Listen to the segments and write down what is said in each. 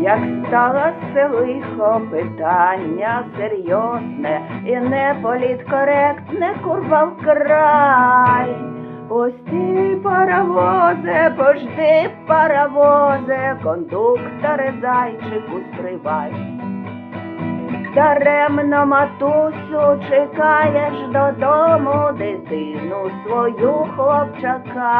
Як сталося лихо питання серйозне і не політкоректне курва вкрай. Пусти паровозе, пожди паровозе, кондуктори зайчику стривай. Даремно, матусю, чекаєш додому дитину свою хлопчака,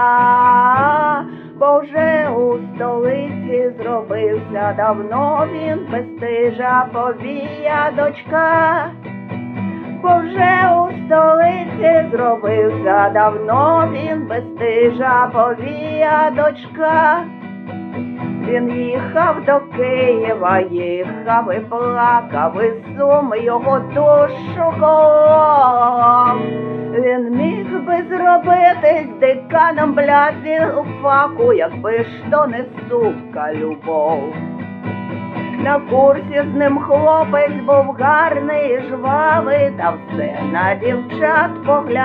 бо вже у столиці зробився давно він безстижа повія дочка, бо вже у столиці зробився давно він безстижа повія дочка. Він їхав до Києва, їхав і плакав, і сум його душу колов. Він міг би зробитись деканом бляфілфаку, якби ж то не сука любов. На курсі з ним хлопець був гарний і жвавий, та все на дівчат поглядав.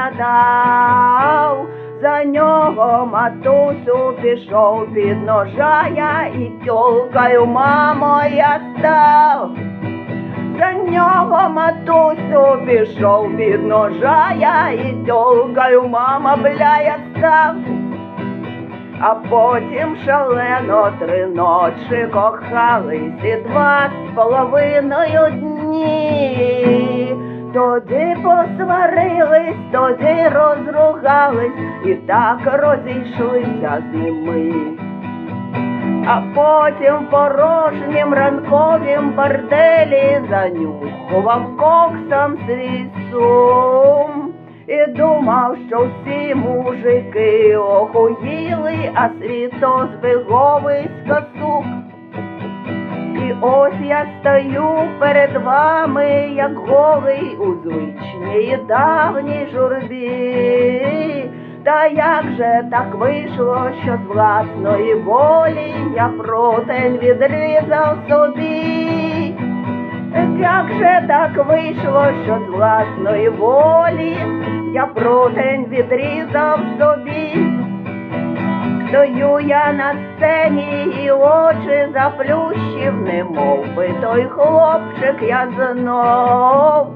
За нього матусю пішов під ножа я і тьолкою мамо я став. За нього матусю пішов під ножа я і тьолкою мама бля я став. А потім шалено три ночі кохались і два з половиною дні. Тоді посварились, тоді розругались і так розійшлися з ними. А потім порожнім ранковім борделі занюхував коксом свій сум. І думав, що всі мужики охуїли, а світо збіговисько сук. І ось я стою перед вами, як голий у звичній давній журбі. Та як же так вийшло, що з власної волі я протень відрізав собі? Як же так вийшло, що з власної волі я протень відрізав собі? Стою я на сцені і очі заплющив, немов би той хлопчик я знов,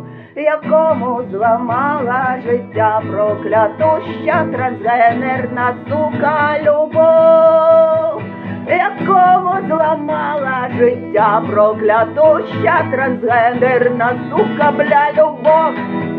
якому зламала життя проклятуща трансгенерна сука любов, якому зламала життя проклятуща трансгендерна сука бля любов.